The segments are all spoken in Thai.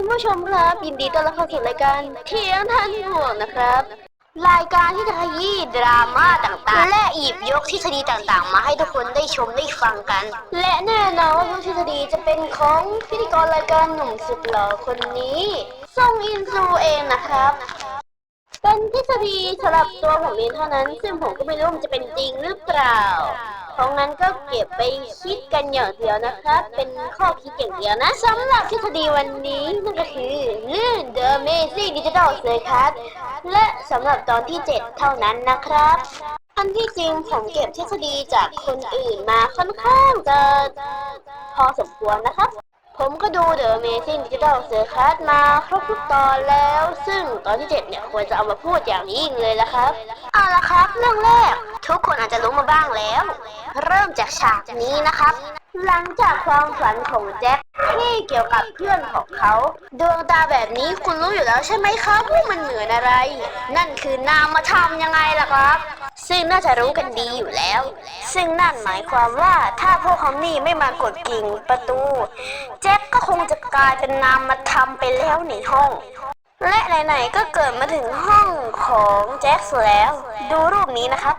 ณผู้ชมครับยินดีต้อนรับเข้าสู่รายการเที่ยงทันห่วงนะครับ รายการที่จะขยี้ดราม่าต่างๆ และหยิบยกทฤษฎีต่างๆ มาให้ทุกคนได้ชมได้ฟังกัน และแน่นอนว่าทุกทฤษฎีจะเป็นของพิธีกรรายการหนุ่มสุดหล่อคนนี้ส่งอินซูเองนะครับเป็นทฤษฎีสำหรับตัวผมเองเท่านั้น ซึ่งผมก็ไม่รู้ว่ามันจะเป็นจริงหรือเปล่า เพราะงั้นก็เก็บไปคิดกันอย่างเดียวนะครับ เป็นข้อคิดอย่างเดียวนะสำหรับทฤษฎีวันนี้นั่นก็คือเรื่อง The Amazing Digital Circus และสำหรับตอนที่ 7 เท่านั้นนะครับอันที่จริงผมเก็บทฤษฎีจากคนอื่นมาค่อนข้างจะพอสมควรนะครับผมก็ดู The Amazing Digital Circus มาครบทุกตอนแล้ว ซึ่งตอนที่ 7 เนี่ย ควรจะเอามาพูดอย่างยิ่งเลยละครับ เอาละครับ เรื่องแรก ทุกคนอาจจะรู้มาบ้างแล้ว เริ่มจากฉากนี้นะครับ หลังจากความฝันของแจ็คที่เกี่ยวกับเพื่อนของเขา ดวงตาแบบนี้คุณรู้อยู่แล้วใช่ไหมครับว่ามันเหมือนอะไร นั่นคือนามธรรมยังไงล่ะครับ ซึ่งน่าจะรู้กันดีอยู่แล้ว ซึ่งนั่นหมายความว่าถ้าพวกเขานี่ไม่มากดกิ่งประตู แจ็คก็คงจะกลายเป็นนามธรรมไปแล้วในห้อง และไหนๆก็เกิดมาถึงห้องของแจ็คแล้ว ดูรูปนี้นะครับ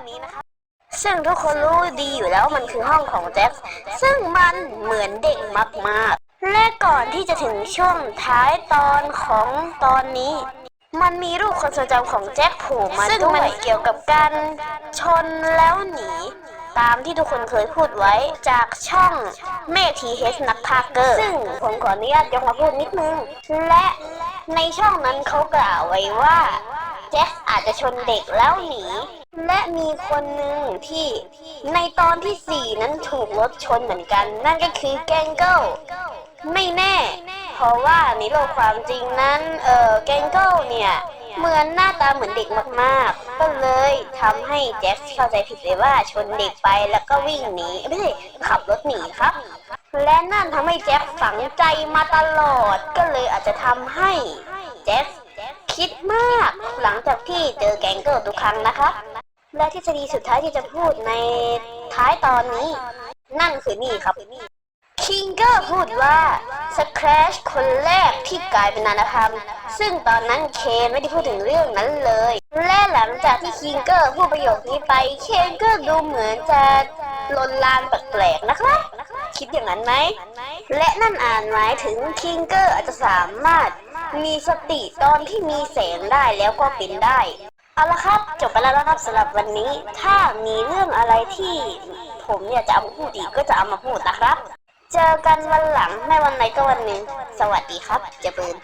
ซึ่งทุกคนรู้ดีอยู่แล้วมันคือห้องของแจ็คซึ่งมันเหมือนเด็กมากๆ และก่อนที่จะถึงช่วงท้ายตอนของตอนนี้ มันมีรูปคนทรงจำของแจ็คโผล่มาซึ่งมันเกี่ยวกับการชนแล้วหนีตามที่ทุกคนเคยพูดไว้จากช่องเมทีเฮสนักพากเกอร์ ซึ่งผมขออนุญาตยกมาพูดนิดนึง และ ในช่องนั้นเขากล่าวไว้ว่าแจ็คอาจจะชนเด็กแล้วหนี และมีคนหนึ่งที่ในตอนที่ 4 นั้นถูกรถชนเหมือนกัน นั่นก็คือแกงเกิลไม่แน่ เพราะว่าในโลกความจริงนั้น เออแกงเกิลเนี่ยเหมือนหน้าตาเหมือนเด็กมากๆ ก็เลยทำให้แจ็คเข้าใจผิดเลยว่าชนเด็กไปแล้วก็วิ่งหนีไม่ใช่ขับรถหนีครับ และนั่นทำให้แจ็คฝังใจมาตลอด ก็เลยอาจจะทำให้แจ็คคิดมากหลังจากที่เจอแกงเกิลทุกครั้งนะคะ และทฤษฎีสุดท้ายที่จะพูดในท้ายตอนนี้ นั่นคือนี่ครับคิงเกอร์พูดว่าสแครชคนแรกที่กลายเป็นนานธรรม ซึ่งตอนนั้นเคนไม่ได้พูดถึงเรื่องนั้นเลย และหลังจากที่คิงเกอร์พูดประโยคนี้ไป เคนก็ดูเหมือนจะลนลานแปลกๆนะครับ คิดอย่างนั้นไหม และนั่นอ่านหมายถึงคิงเกอร์อาจจะสามารถมีสติตอนที่มีแสงได้แล้วก็เป็นได้ เอาละครับ จบไปแล้วนะครับสำหรับวันนี้ ถ้ามีเรื่องอะไรที่ผมอยากจะเอามาพูดอีกก็จะเอามาพูดนะครับ เจอกันวันหลังไม่วันไหนก็วันหนึ่งสวัสดีครับเจะเบิน